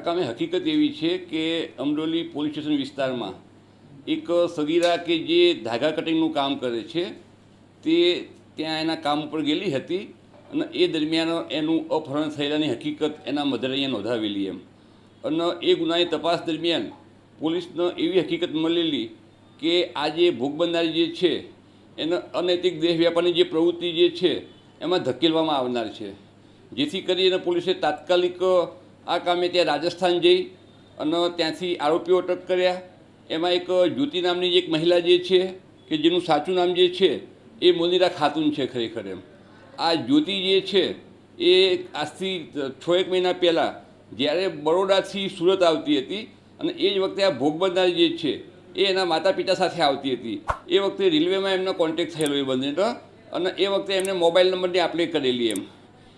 આ કામે હકીકત એવી છે કે અમરોલી પોલીસ સ્ટેશન વિસ્તારમાં એક સગીરા કે જે ધાગા કટિંગનું કામ કરે છે, તે ત્યાં એના કામ ઉપર ગયેલી હતી અને એ દરમિયાન એનું અપહરણ થયેલાની હકીકત એના મધરે અહીંયા નોંધાવેલી એમ. અને એ ગુનાની તપાસ દરમિયાન પોલીસને એવી હકીકત મળેલી કે આ જે ભોગ બનનારી જે છે, એને અનૈતિક દેહ વ્યાપારની જે પ્રવૃત્તિ જે છે, એમાં ધકેલવામાં આવનાર છે. જેથી કરીને પોલીસે તાત્કાલિક આ કામે ત્યાં રાજસ્થાન જઈ અને ત્યાંથી આરોપીઓ અટક કર્યા. એમાં એક જ્યોતિ નામની એક મહિલા જે છે, કે જેનું સાચું નામ જે છે, એ મોનિરા ખાતુન છે ખરેખર એમ. આ જ્યોતિ જે છે, એ આજથી છ એક મહિના પહેલાં જ્યારે બરોડાથી સુરત આવતી હતી અને એ જ વખતે આ ભોગબંધારી જે છે, એ એના માતા પિતા સાથે આવતી હતી. એ વખતે રેલવેમાં એમનો કોન્ટેક્ટ થયેલો એ બંનેનો અને એ વખતે એમને મોબાઈલ નંબરની આપલે કરેલી એમ.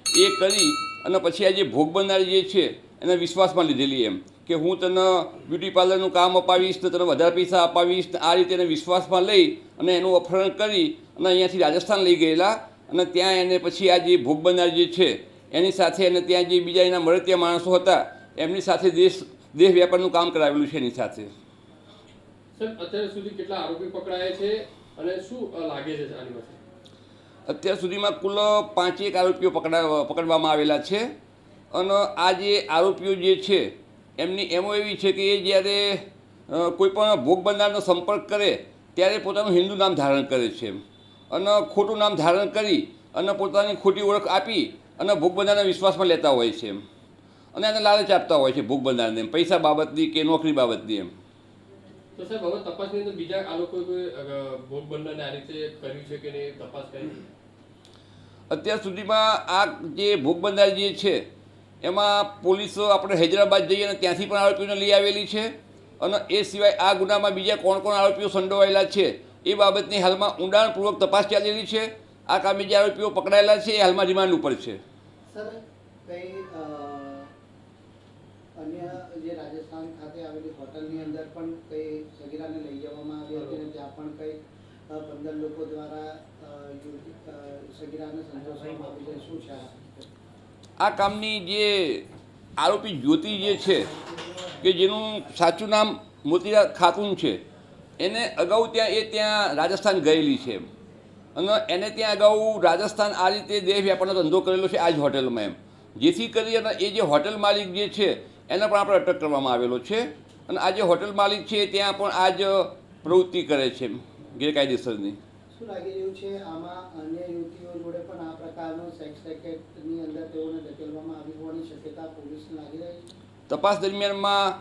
એ કરી અને પછી આ જે ભોગ બનનારી જે છે, એને વિશ્વાસમાં લીધેલી એમ કે હું તને બ્યુટી પાર્લરનું કામ અપાવીશ ને તને વધારે પૈસા અપાવીશ આ રીતે એને વિશ્વાસમાં લઈ અને એનું અપહરણ કરી અને અહીંયાથી રાજસ્થાન લઈ ગયેલા અને ત્યાં એને પછી આ જે ભોગ બનનાર જે છે, એની સાથે અને ત્યાં જે બીજા એના મળતિયા માણસો હતા, એમની સાથે દેશ દેશ વ્યાપારનું કામ કરાવેલું છે એની સાથે. અત્યાર સુધી કેટલા આરોપી પકડાયા છે અને શું લાગે છે અત્યાર સુધીમાં કુલ પાંચેક આરોપીઓ પકડા પકડવામાં આવેલા છે. અને આ જે આરોપીઓ જે છે, એમની એમો એવી છે કે એ જ્યારે કોઈપણ કોઈ પણ ભોગ બનનારનો સંપર્ક કરે, ત્યારે પોતાનું હિન્દુ નામ ધારણ કરે છે અને ખોટું નામ ધારણ કરી અને પોતાની ખોટી ઓળખ આપી અને ભોગ બનનારના વિશ્વાસમાં લેતા હોય છે અને એને લાલચ આપતા હોય છે ભોગ બનનારને પૈસા બાબતની કે નોકરી બાબતની એમ. તો સાહેબ હવે તપાસની અંદર બીજા આ લોકો ભોગ બનનારને આ રીતે કર્યું છે કે નહીં તપાસ કરી? અત્યાર સુધીમાં આ જે ભોગ બંધાર જે છે એમાં પોલીસ આપણે હૈદરાબાદ જઈએ અને ત્યાંથી પણ આરોપીઓને લઈ આવેલી છે અને એ સિવાય આ ગુનામાં બીજા કોણ કોણ આરોપીઓ સંડોવાયેલા છે એ બાબતની હાલમાં ઊંડાણપૂર્વક તપાસ ચાલેલી છે. આ કામે જે આરોપીઓ પકડાયેલા છે એ હાલમાં રિમાન્ડ ઉપર છે. સર કઈ અન્ય જે રાજસ્થાન ખાતે આવેલી હોટલની અંદર પણ કઈ સગીરાને લઈ જવામાં આવી હતી અને ત્યાં પણ કઈ પંદર લોકો દ્વારા સગીરાને સંતોષવામાં આવી છે. શું છે આ? કામની જે આરોપી જ્યોતિ જે છે, કે જેનું સાચું નામ મોતીરા ખાતુન છે, એને અગાઉ ત્યાં એ ત્યાં રાજસ્થાન ગયેલી છે અને એને ત્યાં અગાઉ રાજસ્થાન આ રીતે દેહ વ્યાપારનો ધંધો કરેલો છે આ જ હોટલમાં એમ. જેથી કરી અને એ જે હોટેલ માલિક જે છે એને પણ આપણે અટક કરવામાં આવેલો છે. અને આ જે હોટેલ માલિક છે ત્યાં પણ આ જ પ્રવૃત્તિ કરે છે ગેરકાયદેસરની. શું લાગી રહ્યું છે? આમાં અન્ય યુવતીઓ જોડે પણ આ પ્રકારનું સેક્સ રેકેટની અંદર તેઓને ધકેલવામાં આવી હોવાની શક્યતા પોલીસને લાગી રહી છે? તપાસ દરમિયાનમાં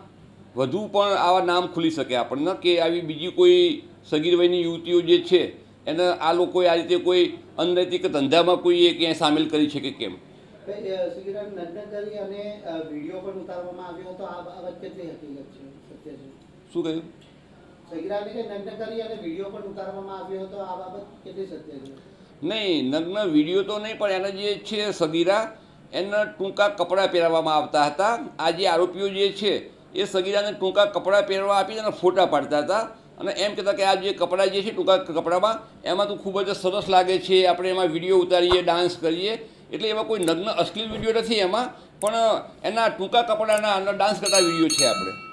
વધુ પણ આવા નામ ખુલી શકે આપણને કે આવી બીજી કોઈ સગીર વયની યુવતીઓ જે છે એને આ લોકોએ આ રીતે કોઈ અનૈતિક ધંધામાં કોઈ એ ક્યાંય સામેલ કરી છે કે કેમ? નગ્ન કરી અને વીડિયો પણ ઉતારવામાં આવ્યો હતો. આ બાબત કેટલી હકીકત છે સત્ય છે શું કહ્યું? સગીરાને કે નગ્ન અને વીડિયો પણ ઉતારવામાં આવ્યો હતો. આ બાબત કેટલી સત્ય છે નહીં નગ્ન વીડિયો તો નહીં પણ એના જે છે સગીરા એના ટૂંકા કપડાં પહેરાવવામાં આવતા હતા. આ જે આરોપીઓ જે છે એ સગીરાને ટૂંકા કપડાં પહેરવા આપી અને ફોટા પાડતા હતા. અને એમ કહેતા કે આ જે કપડાં જે છે ટૂંકા કપડામાં એમાં તો ખૂબ જ સરસ લાગે છે. આપણે એમાં વીડિયો ઉતારીએ ડાન્સ કરીએ. એટલે એમાં કોઈ નગ્ન અશ્લીલ વીડિયો નથી એમાં, પણ એના ટૂંકા કપડાના ડાન્સ કરતા વીડિયો છે આપણે.